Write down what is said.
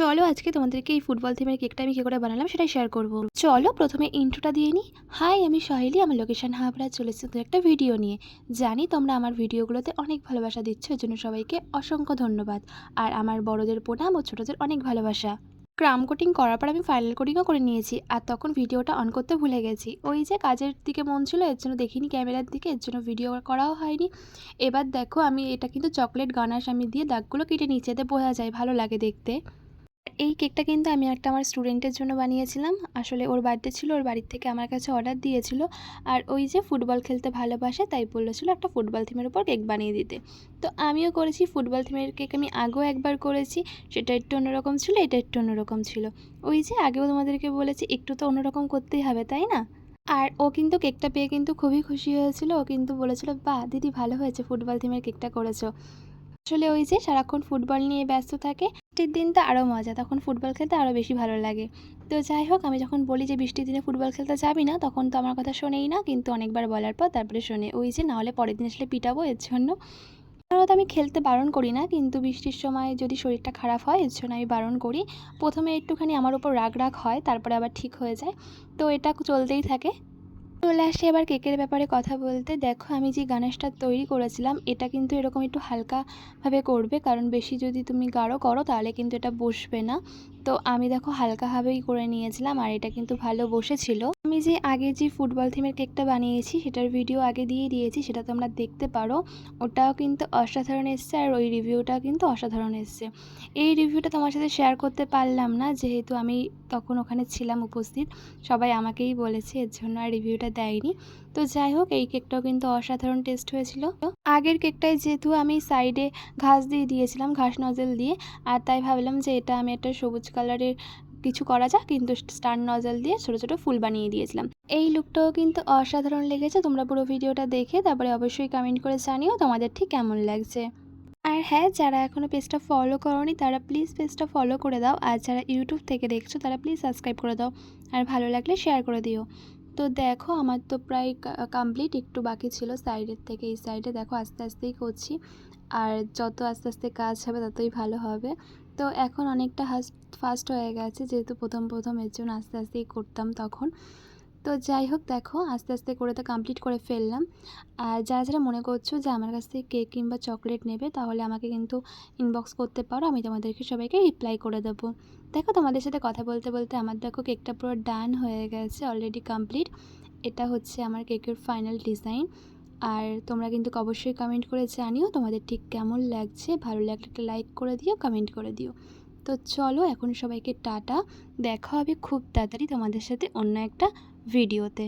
চলো আজকে তোমাদেরকে এই ফুটবল থিমের কেকটা আমি কী করে বানালাম সেটাই শেয়ার করব। চলো প্রথমে ইন্ট্রোটা দিয়ে নিই হাই আমি সহেলি, আমার লোকেশন হাবড়া চলে এসেছি একটা ভিডিও নিয়ে। জানি তোমরা আমার ভিডিওগুলোতে অনেক ভালোবাসা দিচ্ছ এর জন্য সবাইকে অসংখ্য ধন্যবাদ। আর আমার বড়দের প্রণাম ও ছোটোদের অনেক ভালোবাসা। ক্রাম কোটিং করার পর আমি ফাইনাল কোটিংও করে নিয়েছি, আর তখন ভিডিওটা অন করতে ভুলে গেছি। ওই যে কাজের দিকে মন ছিল, এর জন্য দেখিনি ক্যামেরার দিকে, এর জন্য ভিডিও করাও হয়নি। এবার দেখো, আমি এটা কিন্তু চকলেট গানাশ আমি দিয়ে দাগগুলো কেটে নিচে এতে বোঝা যায়, ভালো লাগে দেখতে। এই কেকটা কিন্তু আমি একটা আমার স্টুডেন্টের জন্য বানিয়েছিলাম। আসলে ওর বার্থডে ছিল, ওর বাড়ির থেকে আমার কাছে অর্ডার দিয়েছিল। আর ওই যে ফুটবল খেলতে ভালোবাসে, তাই বলেছিল একটা ফুটবল থিমের উপর কেক বানিয়ে দিতে। তো আমিও করেছি, ফুটবল থিমের কেক আমি আগেও একবার করেছি। সেটা একটু অন্যরকম ছিল, এটা একটু অন্যরকম ছিল। ওই যে আগেও তোমাদেরকে বলেছি, একটু তো অন্যরকম করতেই হবে, তাই না? আর ও কিন্তু কেকটা পেয়ে কিন্তু খুবই খুশি হয়েছিল। ও কিন্তু বলেছিল বা দিদি ভালো হয়েছে, ফুটবল থিমের কেকটা করেছ। আসলে ওই যে সারাক্ষণ ফুটবল নিয়ে ব্যস্ত থাকে, বৃষ্টির দিন তো আরও মজা, তখন ফুটবল খেলতে আরও বেশি ভালো লাগে। তো যাই হোক, আমি যখন বলি যে বৃষ্টির দিনে ফুটবল খেলতে যাবি না, তখন তো আমার কথা শোনেই না, কিন্তু অনেকবার বলার পর তারপরে শোনে, ওই যে নাহলে পরের দিন আসলে পিটাবো এর জন্য। সাধারণত আমি খেলতে বারণ করি না, কিন্তু বৃষ্টির সময় যদি শরীরটা খারাপ হয়, এর জন্য আমি বারণ করি। প্রথমে একটুখানি আমার ওপর রাগ রাগ হয়, তারপরে আবার ঠিক হয়ে যায়। তো এটা চলতেই থাকে। চলে আসি এবার কেকের ব্যাপারে কথা বলতে। দেখো, আমি যে গানেশটা তৈরি করেছিলাম, এটা কিন্তু এরকম একটু হালকাভাবে করবে। কারণ বেশি যদি তুমি গাঢ় করো, তাহলে কিন্তু এটা বসবে না। তো আমি দেখো, হালকাভাবেই করে নিয়েছিলাম, আর এটা কিন্তু ভালো বসেছিল। আমি যে আগে যে ফুটবল থিমের কেকটা বানিয়েছি, সেটার ভিডিও আগে দিয়ে দিয়েছি, সেটা তোমরা দেখতে পারো। ওটাও কিন্তু অসাধারণ এসছে আর ওই রিভিউটাও কিন্তু অসাধারণ এসছে। এই রিভিউটা তোমার সাথে শেয়ার করতে পারলাম না, যেহেতু আমি তখন ওখানে ছিলাম উপস্থিত। সবাই আমাকেই বলেছে, এর জন্য আর রিভিউটা দেয়নি। তো যাই হোক, এই কেকটাও কিন্তু অসাধারণ টেস্ট হয়েছিল। আগের কেকটায় যেহেতু আমি সাইডে ঘাস দিয়ে দিয়েছিলাম, ঘাস নজল দিয়ে, আর তাই ভাবলাম যে এটা আমি একটা সবুজ কালারের কিছু করা যাক, কিন্তু স্টার নজল দিয়ে ছোটো ছোটো ফুল বানিয়ে দিয়েছিলাম। এই লুকটাও কিন্তু অসাধারণ লেগেছে, তোমরা পুরো ভিডিওটা দেখে তারপরে অবশ্যই কমেন্ট করে জানিও তোমাদের ঠিক কেমন লাগছে। আর হ্যাঁ যারা এখনও পেজটা ফলো করনি, তারা প্লিজ পেজটা ফলো করে দাও, আর যারা ইউটিউব থেকে দেখছ, তারা প্লিজ সাবস্ক্রাইব করে দাও, আর ভালো লাগলে শেয়ার করে দিও। তো দেখো, আমার তো প্রায় কমপ্লিট একটু বাকি ছিল সাইডের থেকে, এই সাইডে দেখো আস্তে আস্তেই করছি, আর যত আস্তে আস্তে কাজ হবে, ততই ভালো হবে। তো এখন অনেকটা ফাস্ট হয়ে গেছে। যেহেতু প্রথম প্রথম এর জন্য আস্তে, আস্তেই করতাম তখন। তো যাই হোক, দেখো, আস্তে আস্তে করে তো কমপ্লিট করে ফেললাম। আর যারা যারা মনে করছ যে আমার কাছ থেকে কেক কিংবা চকলেট নেবে, তাহলে আমাকে কিন্তু ইনবক্স করতে পারো। আমি তোমাদেরকে সবাইকে রিপ্লাই করে দেবো। দেখো, তোমাদের সাথে কথা বলতে বলতে আমার দেখো কেকটা পুরো ডান হয়ে গেছে অলরেডি কমপ্লিট এটা হচ্ছে আমার কেকের ফাইনাল ডিজাইন আর তোমরা কিন্তু অবশ্যই কমেন্ট করে জানিও তোমাদের ঠিক কেমন লাগছে। ভালো লাগলে একটা লাইক করে দিও কমেন্ট করে দিও। তো চলো এখন সবাইকে টাটা। দেখা হবে খুব তাড়াতাড়ি তোমাদের সাথে অন্য একটা ভিডিওতে